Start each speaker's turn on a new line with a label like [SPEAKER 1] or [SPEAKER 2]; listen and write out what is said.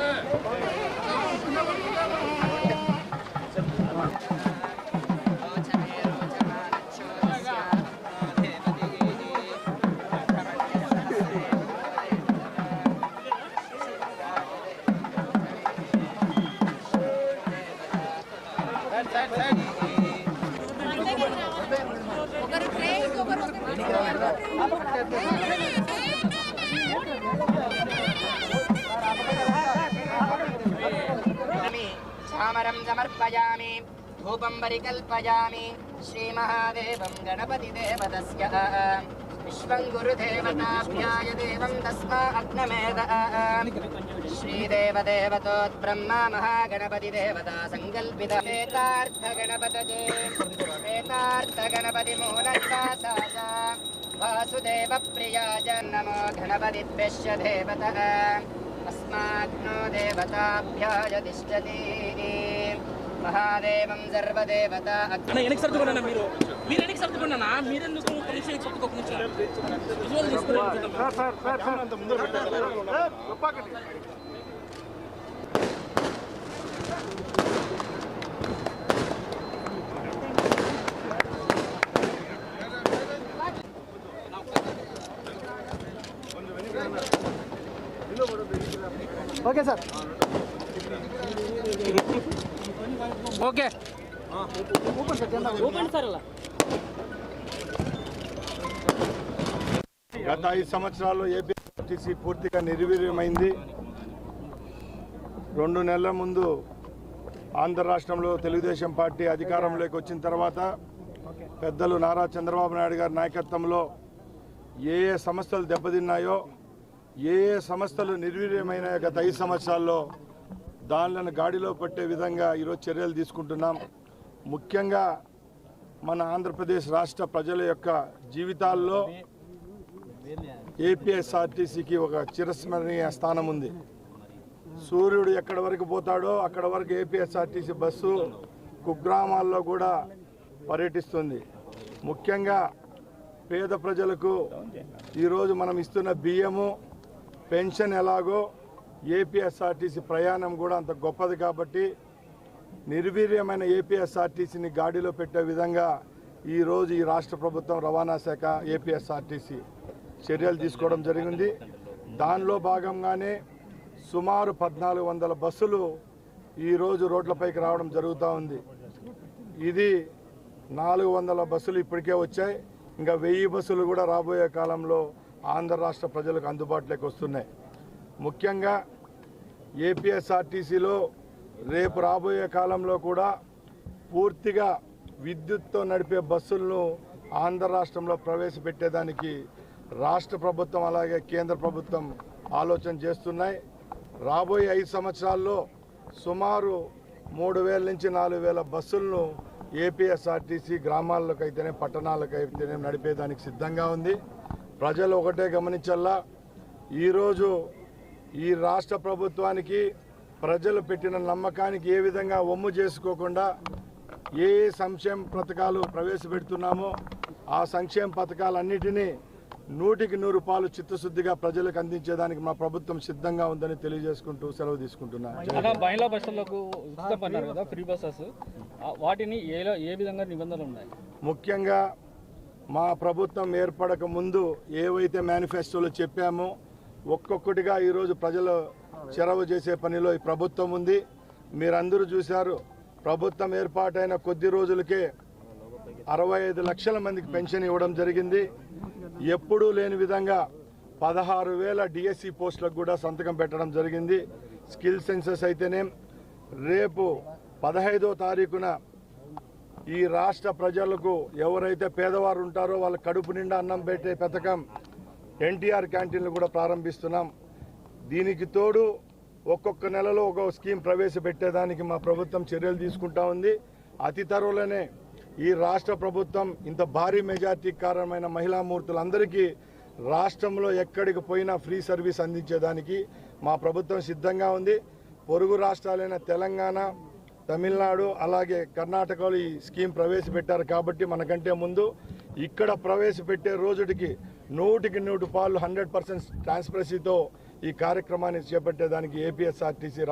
[SPEAKER 1] Yeah. चामरं समर्पया धूपं परिकल्पयामि Shri Mahadev Ganpati गुरुदेवताभ्याय श्रीदेवदेवतोद्ब्रह्मा महागणपतिदेवता सङ्कल्पित Vasudev प्रिया च नमो गणपतिद्वेश्य देवतः अस्माग्नो देवताभ्याय तिष्ठति। మహాదేవం సర్వదేవత
[SPEAKER 2] వెనక్కి సర్దుకున్నా మీరు. మీరు వెనక్కి సర్దుకున్నా మీరెందుకు ఒక నిమిషం ఒక విజువల్
[SPEAKER 3] ఓకే సార్.
[SPEAKER 2] ఓకే.
[SPEAKER 4] గత ఐదు సంవత్సరాల్లో ఏపీటీసీ పూర్తిగా నిర్వీర్యమైంది. రెండు నెలల ముందు ఆంధ్ర రాష్ట్రంలో తెలుగుదేశం పార్టీ అధికారంలోకి వచ్చిన తర్వాత పెద్దలు నారా చంద్రబాబు నాయుడు గారి నాయకత్వంలో ఏ ఏ సంస్థలు దెబ్బతిన్నాయో ఏ ఏ సంస్థలు నిర్వీర్యమైన గత ఐదు సంవత్సరాల్లో దానిలను గాడిలో పట్టే విధంగా ఈరోజు చర్యలు తీసుకుంటున్నాం. ముఖ్యంగా మన ఆంధ్రప్రదేశ్ రాష్ట్ర ప్రజల యొక్క జీవితాల్లో ఏపీఎస్ఆర్టీసీకి ఒక చిరస్మరణీయ స్థానం ఉంది. సూర్యుడు ఎక్కడి వరకు పోతాడో అక్కడ వరకు ఏపీఎస్ఆర్టీసీ బస్సు కుగ్రామాల్లో కూడా పర్యటిస్తుంది. ముఖ్యంగా పేద ప్రజలకు ఈరోజు మనం ఇస్తున్న బియ్యము పెన్షన్ ఎలాగో ఏపీఎస్ఆర్టీసీ ప్రయాణం కూడా అంత గొప్పది కాబట్టి నిర్వీర్యమైన ఏపీఎస్ఆర్టీసీని గాడిలో పెట్టే విధంగా ఈరోజు ఈ రాష్ట్ర ప్రభుత్వం రవాణా శాఖ ఏపీఎస్ఆర్టీసీ చర్యలు తీసుకోవడం జరిగింది. దానిలో భాగంగానే సుమారు పద్నాలుగు వందల బస్సులు ఈరోజు రోడ్లపైకి రావడం జరుగుతూ ఉంది. ఇది నాలుగు వందల బస్సులు ఇప్పటికే వచ్చాయి. ఇంకా వెయ్యి బస్సులు కూడా రాబోయే కాలంలో ఆంధ్ర రాష్ట్ర ప్రజలకు అందుబాటులోకి వస్తున్నాయి. ముఖ్యంగా ఏపీఎస్ఆర్టీసీలో రేపు రాబోయే కాలంలో కూడా పూర్తిగా విద్యుత్తో నడిపే బస్సులను ఆంధ్ర రాష్ట్రంలో ప్రవేశపెట్టేదానికి రాష్ట్ర ప్రభుత్వం అలాగే కేంద్ర ప్రభుత్వం ఆలోచన చేస్తున్నాయి. రాబోయే ఐదు సంవత్సరాల్లో సుమారు మూడు వేల నుంచి నాలుగు వేల బస్సులను ఏపీఎస్ఆర్టీసీ గ్రామాలకు అయితేనే పట్టణాలకు అయితేనే నడిపేదానికి సిద్ధంగా ఉంది. ప్రజలు ఒకటే గమనించల్లా ఈరోజు ఈ రాష్ట్ర ప్రభుత్వానికి ప్రజలు పెట్టిన నమ్మకానికి ఏ విధంగా ఒమ్ము చేసుకోకుండా ఏ ఏ సంక్షేమ పథకాలు ప్రవేశపెడుతున్నామో ఆ సంక్షేమ పథకాలన్నిటినీ నూటికి నూరు పాలు చిత్తశుద్ధిగా ప్రజలకు అందించేదానికి మా ప్రభుత్వం సిద్ధంగా ఉందని తెలియజేసుకుంటూ సెలవు తీసుకుంటున్నాను
[SPEAKER 2] అలా మహిళా బస్సులకు ఉచితం అన్నారు కదా ఫ్రీ బస్సెస్. ఆ, వాటిని ఏలో ఏ విధంగా నిబంధనలు ఉన్నాయి?
[SPEAKER 4] ముఖ్యంగా మా ప్రభుత్వం ఏర్పడక ముందు ఏవైతే మేనిఫెస్టోలో చెప్పామో ఒక్కొక్కటిగా ఈరోజు ప్రజలు చెరవ చేసే పనిలో ఈ ప్రభుత్వం ఉంది. మీరందరూ చూశారు ప్రభుత్వం ఏర్పాటైన కొద్ది రోజులకే అరవై ఐదు లక్షల మందికి పెన్షన్ ఇవ్వడం జరిగింది. ఎప్పుడూ లేని విధంగా పదహారు వేల డిఎస్సి పోస్టులకు కూడా సంతకం పెట్టడం జరిగింది. స్కిల్ సెన్సెస్ అయితేనే రేపు పదహైదో తారీఖున ఈ రాష్ట్ర ప్రజలకు ఎవరైతే పేదవారు ఉంటారో వాళ్ళ కడుపు నిండా అన్నం పెట్టే పథకం ఎన్టీఆర్ క్యాంటీన్లు కూడా ప్రారంభిస్తున్నాం. దీనికి తోడు ఒక్కొక్క నెలలో ఒక స్కీమ్ ప్రవేశపెట్టేదానికి మా ప్రభుత్వం చర్యలు తీసుకుంటా ఉంది. అతి త్వరలోనే ఈ రాష్ట్ర ప్రభుత్వం ఇంత భారీ మెజార్టీ కారణమైన మహిళామూర్తులందరికీ రాష్ట్రంలో ఎక్కడికి పోయినా ఫ్రీ సర్వీస్ అందించేదానికి మా ప్రభుత్వం సిద్ధంగా ఉంది. పొరుగు రాష్ట్రాలైన తెలంగాణ తమిళనాడు అలాగే కర్ణాటకలో ఈ స్కీమ్ ప్రవేశపెట్టారు కాబట్టి మనకంటే ముందు ఇక్కడ ప్రవేశపెట్టే రోజుటికి నూటికి నూటి పాలు హండ్రెడ్ పర్సెంట్ ట్రాన్స్పరసీతో ఈ కార్యక్రమాన్ని చేపట్టేదానికి ఏపీఎస్ఆర్టీసీ